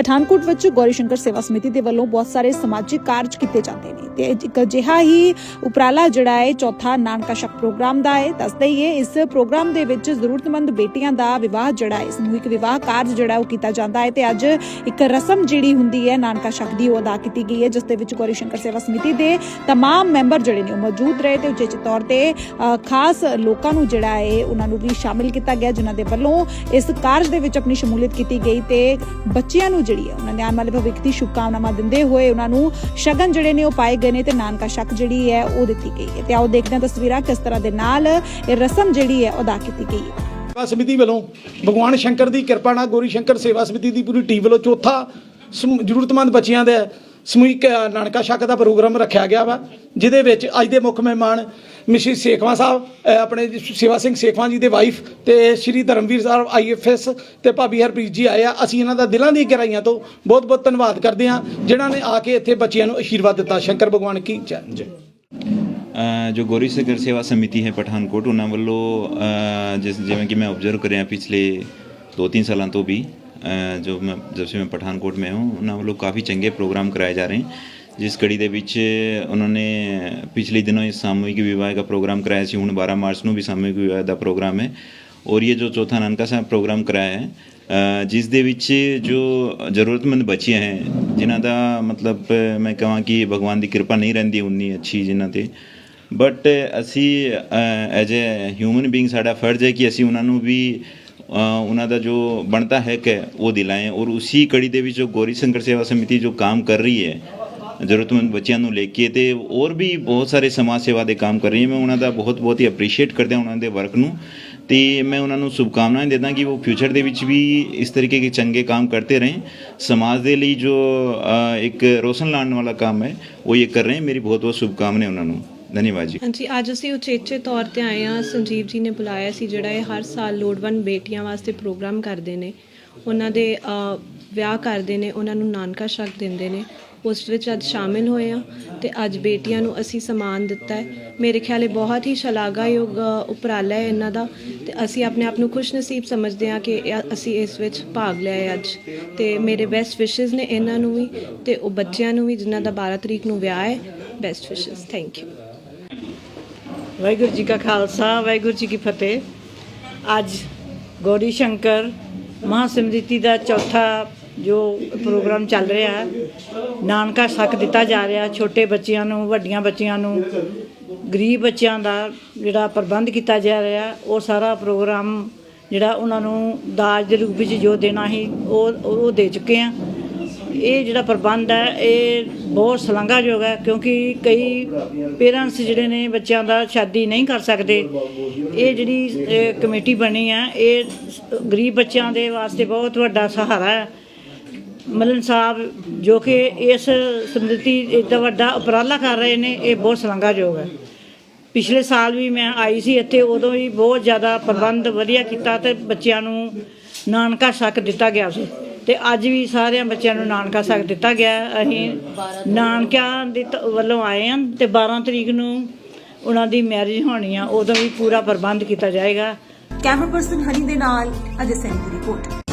ਪਠਾਨਕੋਟ ਵਿੱਚ ਗੌਰੀ ਸ਼ੰਕਰ ਸੇਵਾ ਸਮਿਤੀ ਦੇ ਵੱਲੋਂ ਬਹੁਤ ਸਾਰੇ ਸਮਾਜਿਕ ਕਾਰਜ ਕੀਤੇ ਜਾਂਦੇ ਨੇ ਤੇ ਇੱਕ ਅਜਿਹਾ ਹੀ ਉਪਰਾਲਾ ਜਿਹੜਾ ਹੈ ਚੌਥਾ ਨਾਨਕਾ ਸ਼ਕ ਪ੍ਰੋਗਰਾਮ ਦਾ ਹੈ। ਦੱਸਦੇ ਹੀ ਇਸ ਪ੍ਰੋਗਰਾਮ ਦੇ ਵਿੱਚ ਜ਼ਰੂਰਤਮੰਦ ਬੇਟੀਆਂ ਦਾ ਵਿਵਾਹ ਜਿਹੜਾ ਹੈ, ਸਮੂਹਿਕ ਵਿਵਾਹ ਕਾਰਜ ਜਿਹੜਾ ਉਹ ਕੀਤਾ ਜਾਂਦਾ ਹੈ ਤੇ ਅੱਜ ਇੱਕ ਰਸਮ ਜਿਹੜੀ ਹੁੰਦੀ ਹੈ, ਨਾਨਕਾ ਸ਼ਕ ਦੀ ਉਹ ਅਦਾ ਕੀਤੀ ਗਈ ਹੈ, ਜਿਸ ਦੇ ਵਿੱਚ ਗੌਰੀ ਸ਼ੰਕਰ ਸੇਵਾ ਸਮਿਤੀ ਦੇ ਤਮਾਮ ਮੈਂਬਰ ਜਿਹੜੇ ਨੇ ਉਹ ਮੌਜੂਦ ਰਹੇ ਤੇ ਉਚੇਚ ਤੌਰ ਤੇ ਖਾਸ ਲੋਕਾਂ ਨੂੰ ਜਿਹੜਾ ਹੈ, ਉਹਨਾਂ ਨੂੰ ਵੀ ਸ਼ਾਮਿਲ ਕੀਤਾ ਗਿਆ, ਜਿਨ੍ਹਾਂ ਦੇ ਵੱਲੋਂ ਇਸ ਕਾਰਜ ਦੇ ਵਿੱਚ ਆਪਣੀ ਸ਼ਮੂਲੀਅਤ ਕੀਤੀ ਗਈ ਤੇ ਬੱਚਿਆਂ ਨੂੰ ਜਿਹੜੀ ਹੈ, ਉਹਨਾਂ ਦੇ ਆਉਣ ਵਾਲੇ ਭਵਿੱਖ ਦੀ ਸ਼ੁਭਕਾਮਨਾਵਾਂ ਦਿੰਦੇ ਹੋਏ ਉਹਨਾਂ ਨੂੰ ਸ਼ਗਨ ਜਿਹੜੇ ਨੇ ਉਹ ਪਾਏ ਗਏ ਨੇ ਤੇ ਨਾਨਕਾ ਸ਼ੱਕ ਜਿਹੜੀ ਹੈ ਉਹ ਦਿੱਤੀ ਗਈ ਹੈ। ਤੇ ਆਓ ਦੇਖਦੇ ਹਾਂ ਤਸਵੀਰਾਂ ਕਿਸ ਤਰ੍ਹਾਂ ਦੇ ਨਾਲ ਇਹ ਰਸਮ ਜਿਹੜੀ ਹੈ ਅਦਾ ਕੀਤੀ ਗਈ ਹੈ। ਸੇਵਾ ਸਮਿਤੀ ਵੱਲੋਂ ਭਗਵਾਨ ਸ਼ੰਕਰ ਦੀ ਕਿਰਪਾ ਨਾਲ ਗੋਰੀ ਸ਼ੰਕਰ ਸੇਵਾ ਸਮਿਤੀ ਦੀ ਪੂਰੀ ਟੀਮ ਵੱਲੋਂ ਚੌਥਾ ਜ਼ਰੂਰਤਮੰਦ ਬੱਚਿਆਂ ਦਾ ਸਮੂਹਿਕ ਨਾਨਕਾ ਛੱਕ ਦਾ ਪ੍ਰੋਗਰਾਮ ਰੱਖਿਆ ਗਿਆ ਵਾ, ਜਿਹਦੇ ਵਿੱਚ ਅੱਜ ਦੇ ਮੁੱਖ ਮਹਿਮਾਨ ਮਿਸ਼ੀ ਸੇਖਵਾਂ ਸਾਹਿਬ ਆਪਣੇ ਸੇਵਾ ਸਿੰਘ ਸੇਖਵਾਂ ਜੀ ਦੇ ਵਾਈਫ ਤੇ ਸ਼੍ਰੀ ਧਰਮਵੀਰ ਸਾਹਿਬ ਆਈਐਫਐਸ ਤੇ ਭਾਬੀ ਹਰਪ੍ਰੀਤ ਜੀ ਆਏ ਆ। ਅਸੀਂ ਇਹਨਾਂ ਦਾ ਦਿਲਾਂ ਦੀ ਗਹਿਰਾਈਆਂ ਤੋਂ ਬਹੁਤ ਬਹੁਤ ਧੰਨਵਾਦ ਕਰਦੇ ਹਾਂ, ਜਿਨ੍ਹਾਂ ਨੇ ਆ ਕੇ ਇੱਥੇ ਬੱਚਿਆਂ ਨੂੰ ਆਸ਼ੀਰਵਾਦ ਦਿੱਤਾ। ਸ਼ੰਕਰ ਭਗਵਾਨ ਕੀ ਜੈ। ਜੈ। ਜੋ ਗੋਰੀ ਸਗਰ ਸੇਵਾ ਸਮਿਤੀ ਹੈ ਪਠਾਨਕੋਟ, ਉਹਨਾਂ ਵੱਲੋਂ ਜਿਸ ਜਿਵੇਂ ਕਿ ਮੈਂ ਆਬਜ਼ਰਵ ਕਰਿਆ ਪਿਛਲੇ 2-3 ਸਾਲਾਂ ਤੋਂ ਵੀ ਜੋ ਮੈਂ ਜਦ ਸੇ ਮੈਂ ਪਠਾਨਕੋਟ ਮੈਂ हूँ ਉਹਨਾਂ ਵੱਲੋਂ ਕਾਫੀ ਚੰਗੇ ਪ੍ਰੋਗਰਾਮ ਕਰਾਏ ਜਾ ਰਹੇ ਹਨ ਜਿਸ ਕੜੀ ਦੇ ਵਿੱਚ ਉਹਨਾਂ ਨੇ ਪਿਛਲੇ ਦਿਨੋਂ ਇਸ ਸਾਮੂਹਿਕ ਵਿਵਾਹ ਦਾ ਪ੍ਰੋਗਰਾਮ ਕਰਾਇਆ ਸੀ ਹੁਣ 12 ਮਾਰਚ ਨੂੰ ਵੀ ਸਾਮੂਹਿਕ ਵਿਵਾਹ ਦਾ ਪ੍ਰੋਗਰਾਮ ਹੈ ਔਰ ਇਹ ਜੋ ਚੌਥਾ ਨਾਨਕਾ ਸਾਹਿਬ ਪ੍ਰੋਗਰਾਮ ਕਰਾਇਆ ਹੈ ਜਿਸ ਦੇ ਵਿੱਚ ਜੋ ਜ਼ਰੂਰਤਮੰਦ ਬੱਚੀਆਂ ਹੈ ਜਿਨ੍ਹਾਂ ਦਾ ਮਤਲਬ ਮੈਂ ਕਹਾਂ ਕਿ ਭਗਵਾਨ ਦੀ ਕਿਰਪਾ ਨਹੀਂ ਰਹਿੰਦੀ ਉਨੀ ਅੱਛੀ ਜਿਨ੍ਹਾਂ ਤੇ ਬਟ ਅਸੀਂ ਐਜ਼ ਅ ਹਿਊਮਨ ਬੀਇੰਗ ਸਾਡਾ ਫਰਜ਼ ਹੈ ਕਿ ਅਸੀਂ ਉਹਨਾਂ ਨੂੰ ਵੀ ਉਹਨਾਂ ਦਾ ਜੋ ਬਣਦਾ ਹੈ ਕਿ ਉਹ ਦਿਲਾਏ ਔਰ ਉਸੀ ਕੜੀ ਦੇ ਵਿੱਚ ਜੋ ਗੋਰੀ ਸੰਗਰ ਸੇਵਾ ਸਮਿਤੀ ਜੋ ਕੰਮ ਕਰ ਰਹੀ ਹੈ, ਜ਼ਰੂਰਤਮੰਦ ਬੱਚਿਆਂ ਨੂੰ ਲੈ ਕੇ ਤੇ ਹੋਰ ਵੀ ਬਹੁਤ ਸਾਰੇ ਸਮਾਜ ਸੇਵਾ ਦੇ ਕੰਮ ਕਰ ਰਹੀ ਹੈ, ਮੈਂ ਉਹਨਾਂ ਦਾ ਬਹੁਤ ਬਹੁਤ ਹੀ ਅਪਰੀਸ਼ੀਏਟ ਕਰਦਾ ਉਹਨਾਂ ਦੇ ਵਰਕ ਨੂੰ ਤੇ ਮੈਂ ਉਹਨਾਂ ਨੂੰ ਸ਼ੁਭਕਾਮਨਾਵਾਂ ਦਿੰਦਾ ਕਿ ਉਹ ਫਿਊਚਰ ਦੇ ਵਿੱਚ ਵੀ ਇਸ ਤਰੀਕੇ ਦੇ ਚੰਗੇ ਕੰਮ ਕਰਦੇ ਰਹੇ ਸਮਾਜ ਦੇ ਲਈ ਜੋ ਇੱਕ ਰੋਸ਼ਨ ਲਾਣ ਵਾਲਾ ਕੰਮ ਹੈ, ਉਹ ਇਹ ਕਰ ਰਹੇ, ਮੇਰੀ ਬਹੁਤ ਬਹੁਤ ਸ਼ੁਭਕਾਮਨਾਵਾਂ ਉਹਨਾਂ ਨੂੰ। ਧੰਨਵਾਦ ਜੀ ਹਾਂਜੀ, ਅੱਜ ਅਸੀਂ ਉਚੇਚੇ ਤੌਰ ਤੇ ਆਏ ਹਾਂ। ਸੰਜੀਵ ਜੀ ਨੇ ਬੁਲਾਇਆ ਸੀ, ਜਿਹੜਾ ਇਹ ਹਰ ਸਾਲ ਲੋੜਵੰਦ ਬੇਟੀਆਂ ਵਾਸਤੇ ਪ੍ਰੋਗਰਾਮ ਕਰਦੇ ਨੇ। ਉਹਨਾਂ ਦੇ ਵਿਆਹ ਕਰਦੇ ਨੇ, ਉਹਨਾਂ ਨੂੰ ਨਾਨਕਾ ਸ਼ੱਕ ਦਿੰਦੇ ਨੇ। ਉਸ ਵਿੱਚ ਅੱਜ ਸ਼ਾਮਿਲ ਹੋਏ ਆ ਤੇ ਅੱਜ ਬੇਟੀਆਂ ਨੂੰ ਅਸੀਂ ਸਮਾਨ ਦਿੱਤਾ ਹੈ। ਮੇਰੇ ਖਿਆਲ ਬਹੁਤ ਹੀ ਸ਼ਲਾਘਾਯੋਗ ਉਪਰਾਲਾ ਹੈ ਇਹਨਾਂ ਦਾ ਤੇ ਅਸੀਂ ਆਪਣੇ ਆਪ ਨੂੰ ਖੁਸ਼ਨਸੀਬ ਸਮਝਦੇ ਹਾਂ ਕਿ ਅਸੀਂ ਇਸ ਵਿੱਚ ਭਾਗ ਲਿਆ ਹੈ ਅੱਜ। ਤੇ ਮੇਰੇ ਬੈਸਟ ਵਿਸ਼ੇਸ ਨੇ ਇਹਨਾਂ ਨੂੰ ਵੀ ਤੇ ਉਹ ਬੱਚਿਆਂ ਨੂੰ ਵੀ ਜਿਨ੍ਹਾਂ ਦਾ 12 ਤਰੀਕ ਨੂੰ ਵਿਆਹ ਹੈ। ਬੈਸਟ ਵਿਸ਼ੇਸ ਥੈਂਕ ਯੂ ਵਾਹਿਗੁਰੂ ਜੀ ਕਾ ਖਾਲਸਾ, ਵਾਹਿਗੁਰੂ ਜੀ ਕੀ ਫਤਿਹ। ਅੱਜ ਗੌਰੀ ਸ਼ੰਕਰ ਮਹਾਸਿਮਰਤੀ ਦਾ ਚੌਥਾ ਜੋ ਪ੍ਰੋਗਰਾਮ ਚੱਲ ਰਿਹਾ ਹੈ ਨਾਨਕਾ ਸੱਕ ਦਿੱਤਾ ਜਾ ਰਿਹਾ, ਛੋਟੇ ਬੱਚਿਆਂ ਨੂੰ, ਵੱਡੀਆਂ ਬੱਚਿਆਂ ਨੂੰ, ਗਰੀਬ ਬੱਚਿਆਂ ਦਾ ਜਿਹੜਾ ਪ੍ਰਬੰਧ ਕੀਤਾ ਜਾ ਰਿਹਾ, ਉਹ ਸਾਰਾ ਪ੍ਰੋਗਰਾਮ ਜਿਹੜਾ ਉਹਨਾਂ ਨੂੰ ਦਾਜ ਦੇ ਰੂਪ ਵਿੱਚ ਜੋ ਦੇਣਾ ਸੀ, ਉਹ ਉਹ ਦੇ ਚੁੱਕੇ ਆ। ਇਹ ਜਿਹੜਾ ਪ੍ਰਬੰਧ ਹੈ, ਇਹ ਬਹੁਤ ਸ਼ਲਾਘਾਯੋਗ ਹੈ ਕਿਉਂਕਿ ਕਈ ਪੇਰੈਂਟਸ ਜਿਹੜੇ ਨੇ ਬੱਚਿਆਂ ਦਾ ਸ਼ਾਦੀ ਨਹੀਂ ਕਰ ਸਕਦੇ। ਇਹ ਜਿਹੜੀ ਕਮੇਟੀ ਬਣੀ ਹੈ, ਇਹ ਗਰੀਬ ਬੱਚਿਆਂ ਦੇ ਵਾਸਤੇ ਬਹੁਤ ਵੱਡਾ ਸਹਾਰਾ ਹੈ। ਮਲਨ ਸਾਹਿਬ ਜੋ ਕਿ ਇਸ ਸਮ੍ਰਿਤੀ ਇੱਡਾ ਵੱਡਾ ਉਪਰਾਲਾ ਕਰ ਰਹੇ ਨੇ, ਇਹ ਬਹੁਤ ਸ਼ਲਾਘਾਯੋਗ ਹੈ। ਪਿਛਲੇ ਸਾਲ ਵੀ ਮੈਂ ਆਈ ਸੀ ਇੱਥੇ, ਉਦੋਂ ਵੀ ਬਹੁਤ ਜ਼ਿਆਦਾ ਪ੍ਰਬੰਧ ਵਧੀਆ ਕੀਤਾ ਤੇ ਬੱਚਿਆਂ ਨੂੰ ਨਾਨਕਾ ਸ਼ੱਕ ਦਿੱਤਾ ਗਿਆ ਸੀ। ਤੇ ਅੱਜ ਵੀ ਸਾਰਿਆਂ ਬੱਚਿਆਂ ਨੂੰ ਨਾਨਕਾ ਸ਼ੱਕ ਦਿੱਤਾ ਗਿਆ। ਅਸੀਂ ਨਾਨਕਿਆਂ ਦੇ ਤ- ਵੱਲੋਂ ਆਏ ਹਾਂ ਤੇ 12 ਤਰੀਕ ਨੂੰ ਉਹਨਾਂ ਦੀ ਮੈਰਿਜ ਹੋਣੀ ਆ, ਉਦੋਂ ਵੀ ਪੂਰਾ ਪ੍ਰਬੰਧ ਕੀਤਾ ਜਾਏਗਾ। ਕੈਮਰਾ ਪਰਸਨ ਹਰੀ ਦੇ ਨਾਲ ਅਜੇ ਸੈਨ ਦੀ ਰਿਪੋਰਟ।